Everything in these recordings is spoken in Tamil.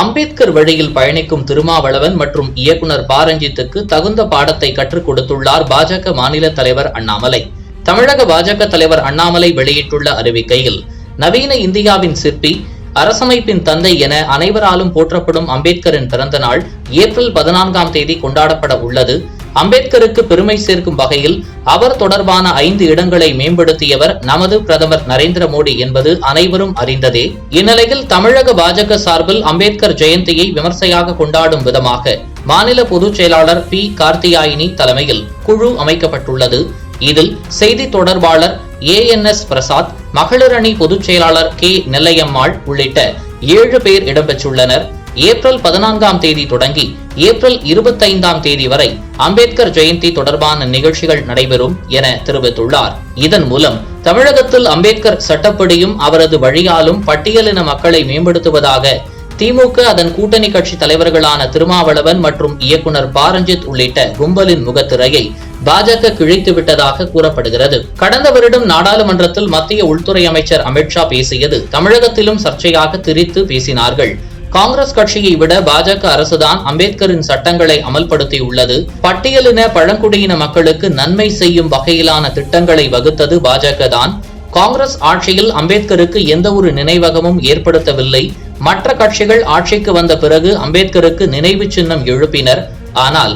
அம்பேத்கர் வழியில் பயணிக்கும் திருமாவளவன் மற்றும் இயக்குனர் பாரஞ்சித்துக்கு தகுந்த பாடத்தை கற்றுக் கொடுத்துள்ளார் பாஜக மாநில தலைவர் அண்ணாமலை. தமிழக பாஜக தலைவர் அண்ணாமலை வெளியிட்டுள்ள அறிவிக்கையில் நவீன இந்தியாவின் சிற்பி அரசமைப்பின் தந்தை என அனைவராலும் போற்றப்படும் அம்பேத்கரின் பிறந்த நாள் ஏப்ரல் பதினான்காம் தேதி கொண்டாடப்பட உள்ளது. அம்பேத்கருக்கு பெருமை சேர்க்கும் வகையில் அவர் தொடர்பான ஐந்து இடங்களை மேம்படுத்தியவர் நமது பிரதமர் நரேந்திர மோடி என்பது அனைவரும் அறிந்ததே. இந்நிலையில் தமிழக பாஜக சார்பில் அம்பேத்கர் ஜெயந்தியை விமர்சையாக கொண்டாடும் விதமாக மாநில பொதுச் செயலாளர் பி. கார்த்தியாயினி தலைமையில் குழு அமைக்கப்பட்டுள்ளது. இதில் செய்தி தொடர்பாளர் ஏ. என். எஸ். பிரசாத் மகளிரணி பொதுச் செயலாளர் கே. நெல்லையம்மாள் உள்ளிட்ட ஏழு பேர் இடம்பெற்றுள்ளனர். ஏப்ரல் பதினான்காம் தேதி தொடங்கி ஏப்ரல் இருபத்தைந்தாம் தேதி வரை அம்பேத்கர் ஜெயந்தி தொடர்பான நிகழ்ச்சிகள் நடைபெறும் என தெரிவித்துள்ளார். இதன் மூலம் தமிழகத்தில் அம்பேத்கர் சட்டப்படியும் அவரது வழியாலும் பட்டியலின மக்களை மேம்படுத்துவதாக திமுக அதன் கூட்டணி கட்சி தலைவர்களான திருமாவளவன் மற்றும் இயக்குனர் பாரஞ்சித் உள்ளிட்ட கும்பலின் முகத்திரையை பாஜக கிழித்து விட்டதாக கூறப்படுகிறது. கடந்த வருடம் நாடாளுமன்றத்தில் மத்திய உள்துறை அமைச்சர் அமித்ஷா பேசியது தமிழகத்திலும் சர்ச்சையாக திரித்து பேசினார்கள். காங்கிரஸ் கட்சியை விட பாஜக அரசுதான் அம்பேத்கரின் சட்டங்களை அமல்படுத்தியுள்ளது. பட்டியலின பழங்குடியின மக்களுக்கு நன்மை செய்யும் வகையிலான திட்டங்களை வகுத்தது பாஜக தான். காங்கிரஸ் ஆட்சியில் அம்பேத்கருக்கு எந்த ஒரு நினைவகமும் ஏற்படுத்தவில்லை. மற்ற கட்சிகள் ஆட்சிக்கு வந்த பிறகு அம்பேத்கருக்கு நினைவு சின்னம் எழுப்பினர். ஆனால்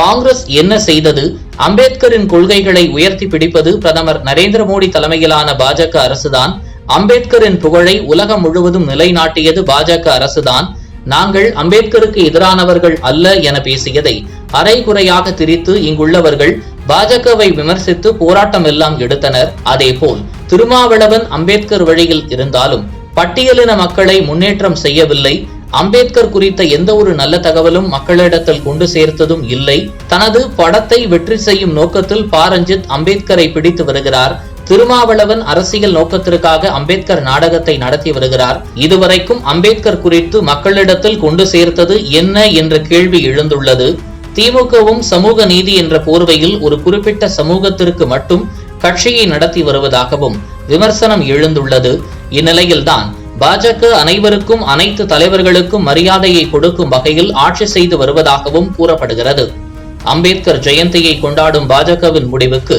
காங்கிரஸ் என்ன செய்தது? அம்பேத்கரின் கொள்கைகளை உயர்த்தி பிடிப்பது பிரதமர் நரேந்திர மோடி தலைமையிலான பாஜக அரசுதான். அம்பேத்கரின் புகழை உலகம் முழுவதும் நிலைநாட்டியது பாஜக அரசுதான். நாங்கள் அம்பேத்கருக்கு எதிரானவர்கள் அல்ல என பேசியதை அரைகுறையாக திரித்து இங்குள்ளவர்கள் பாஜகவை விமர்சித்து போராட்டம் எல்லாம் எடுத்தனர். அதேபோல் திருமாவளவன் அம்பேத்கர் வழியில் இருந்தாலும் பட்டியலின மக்களை முன்னேற்றம் செய்யவில்லை. அம்பேத்கர் குறித்த எந்த ஒரு நல்ல தகவலும் மக்களிடத்தில் கொண்டு சேர்த்ததும் இல்லை. தனது படத்தை வெற்றி செய்யும் நோக்கத்தில் பாரஞ்சித் அம்பேத்கரை பிடித்து வருகிறார். திருமாவளவன் அரசியல் நோக்கத்திற்காக அம்பேத்கர் நாடகத்தை நடத்தி வருகிறார். இதுவரைக்கும் அம்பேத்கர் குறித்து மக்களிடத்தில் கொண்டு சேர்த்தது என்ன என்ற கேள்வி எழுந்துள்ளது. திமுகவும் சமூக நீதி என்ற போர்வையில் ஒரு குறிப்பிட்ட சமூகத்திற்கு மட்டும் கட்சியை நடத்தி வருவதாகவும் விமர்சனம் எழுந்துள்ளது. இந்நிலையில்தான் பாஜக அனைவருக்கும் அனைத்து தலைவர்களுக்கும் மரியாதையை கொடுக்கும் வகையில் ஆட்சி செய்து வருவதாகவும் கூறப்படுகிறது. அம்பேத்கர் ஜெயந்தியை கொண்டாடும் பாஜகவின் முடிவுக்கு